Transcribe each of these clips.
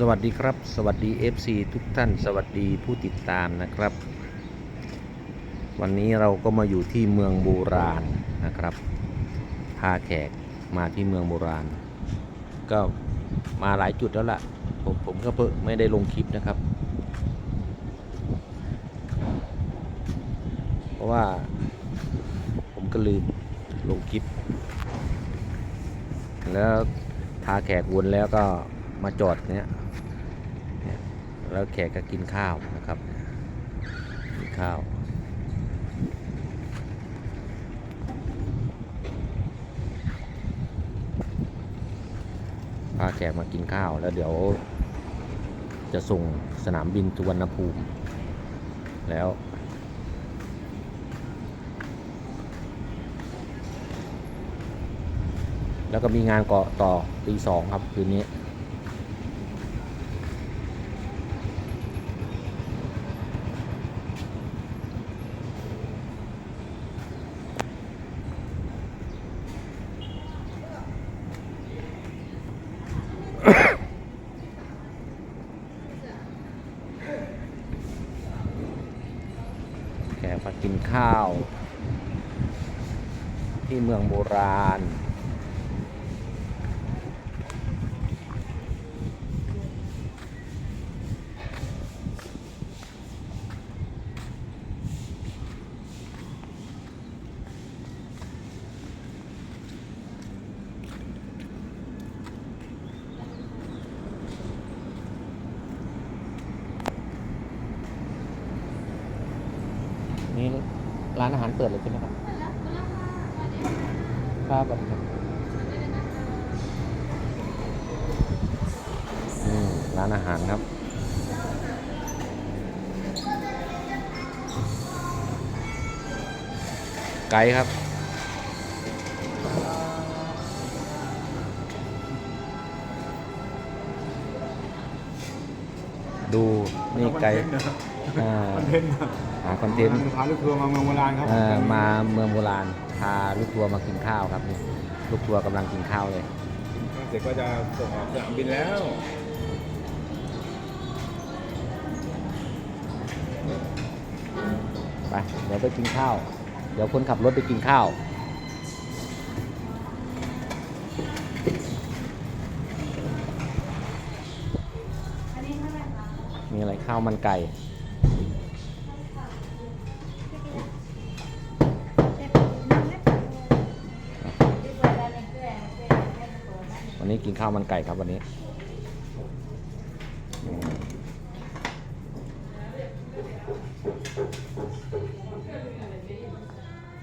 สวัสดีครับ สวัสดี FC ทุกท่าน สวัสดีผู้ติดตามนะครับ วันนี้เราก็มาอยู่ที่เมืองโบราณนะครับ พาแขกมาที่เมืองโบราณ ก็มาหลายจุดแล้วล่ะ ผมผมก็เพิ่งไม่ได้ลงคลิปนะครับ เพราะว่าผมก็ลืมลงคลิป แล้วพาแขกวนแล้วก็มาจอดเนี้ยเนี่ย แล้วแขกก็กินข้าวนะครับกินข้าวพาแขกมากินข้าวแล้วเดี๋ยว จะส่งสนามบินสุวรรณภูมิ แล้วแล้วก็มีงานเกาะต่อตีสองครับ คืนนี้ แกมากินข้าว ที่เมืองโบราณ นี่ ร้านอาหารเปิดเลยใช่ไหมครับครับสวัสดีครับอืมร้านอาหารครับไกด์ครับ ดูนี่ไกด์ อ่าคอนเทนต์ครับหาคอนเทนต์พาลูกทัวร์มาเมืองโบราณครับเอ่อมาเมืองโบราณพาลูกทัวร์มากินข้าวครับนี่ลูกทัวร์กำลังกินข้าวเลย เสร็จก็จะส่งออกสนามบินแล้วไปเดี๋ยวไปกินข้าว เดี๋ยวคนขับรถไปกินข้าว มีอะไรข้าวมันไก่ วันนี้กินข้าวมันไก่ครับวันนี้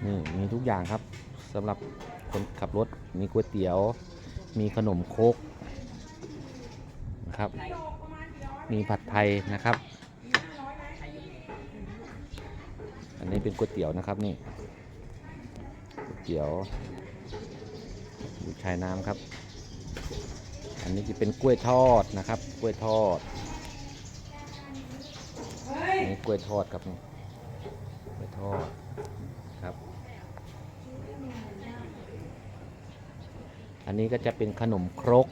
นี่มีทุกอย่างครับสำหรับคนขับรถมีก๋วยเตี๋ยว มีขนมโคกนะครับ มีผัดไทยนะครับ อันนี้เป็นก๋วยเตี๋ยวนะครับนี่ก๋วยเตี๋ยวอยู่ชายน้ำครับ อันนี้จะเป็นกล้วยทอดนะครับ กล้วยทอดอันนี่กล้วยทอดครับนี่กล้วยทอดครับ อันนี้ก็จะเป็นขนมครก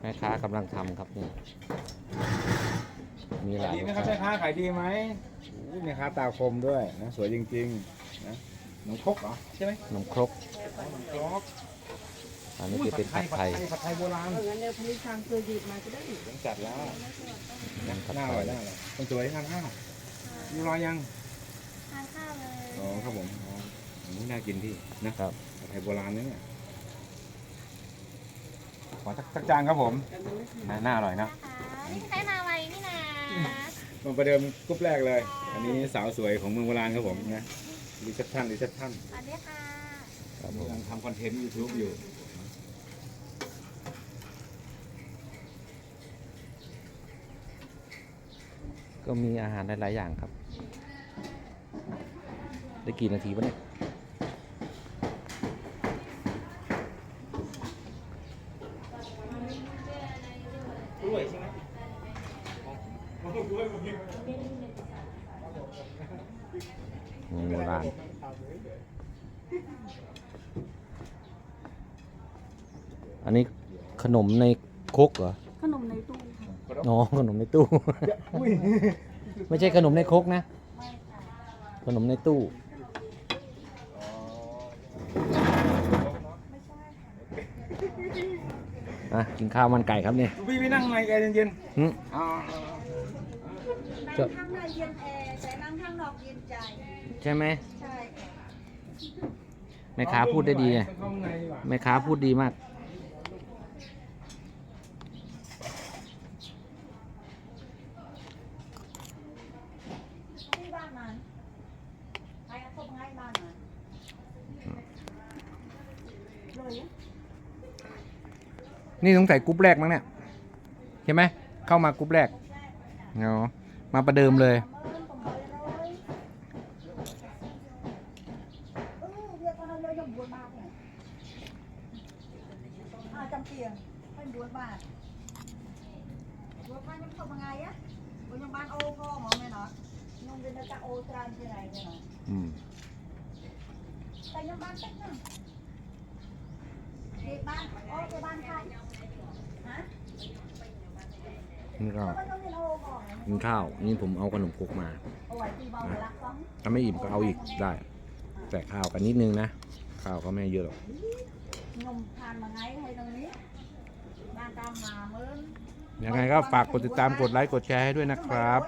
แม่ค้ากำลังทำครับนี่มีหลายดีรไหมสครับชาแม่ติค้าขายดีไหมอู้แม่ค้าตาคมด้วยนะสวยจริงๆนะหนมครกเหรอใช่ไหมขนมครกหนมครก อันนี้จะเป็นผัดไทยผัดไทยโบราณเอองั้นเดี๋ยวพรุ่งนี้ทางเคยดีดมาก็ได้อีกต้องจัดแล้วอืมผัดหน้าไทอร่อยยหน้าอร่อยคนสวยทานข้าวมีรอยยังทานข้าวเลย อ๋อครับผมอ๋ออันนี้น่ากินพี่นะครับผัดไทยโบราณนะเนี่ยขอสักสักจานครับผมหน้าหน้าอร่อยนะนะคะนี่ใครมาไวนี่นะมาประเดิมกรุ๊ปแรกเลย อันนี้สาวสวยของเมืองโบราณครับผมนะรีเซพชันรีเซพชันสวัสดีค่ะ ครับผมกำลังทำคอนเทนต์ยูทูบอยู่ ก็มีอาหารหลาย ๆ อย่างครับ ได้กี่นาทีวะเนี่ยกล้วยใช่ไหมเมืองโบราณอันนี้ขนมในครกเหรอขนมในตู้ค่ะ อ๋อขนมในตู้ อุ้ยไม่ใช่ขนมในครกนะ ไม่ค่ะขนมในตู้อะ กินข้าวมันไก่ครับเนี่ยพี่ไม่นั่งในแอร์เย็นหึๆอ๋อจะนั่งข้างในเย็นแอร์แต่นั่งข้างนอกเย็นใจ ใช่ไหมใช่ค่ะแม่ค้าพูดได้ดีไงเข้าข้างในดีกว่าแม่ค้าพูดดีมาก ที่บ้านมันใครเอาเข้ามาให้บ้านมันเลยอะ นี่สงสัยกรุ๊ปแรกมั้งเนี่ยใช่ไหมเข้ามากรุ๊ปแรกเนาะมาประเดิมเลยจำเปียงเป็นบัวบาทบัวพันยังเข้ามาไงอะบัวยังบ้านโอพ่อหมอแม่เนาะนุ่มเป็นตะโอตรานที่ไหนเนี่ยเนาะอืมแต่ยังบ้านเต็มนะเด็กบ้านโอ้เด็กบ้านใครฮะ นี่ก็กินข้าว นี่ผมเอาขนมครกมาเอาไว้ตีเบาละถ้าไม่อิ่มก็เอาอีกได้ แต่ข้าวกันนิดนึงนะ ข้าวก็ไม่เยอะหรอกยังไงก็ฝากกดติดตามกดไลค์กดแชร์ให้ด้วยนะครับ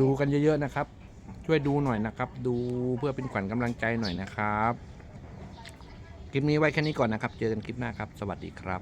ดูกันเยอะๆนะครับ ช่วยดูหน่อยนะครับ ดูเพื่อเป็นขวัญกำลังใจหน่อยนะครับ คลิปนี้ไว้แค่นี้ก่อนนะครับ เจอกันคลิปหน้าครับ สวัสดีครับ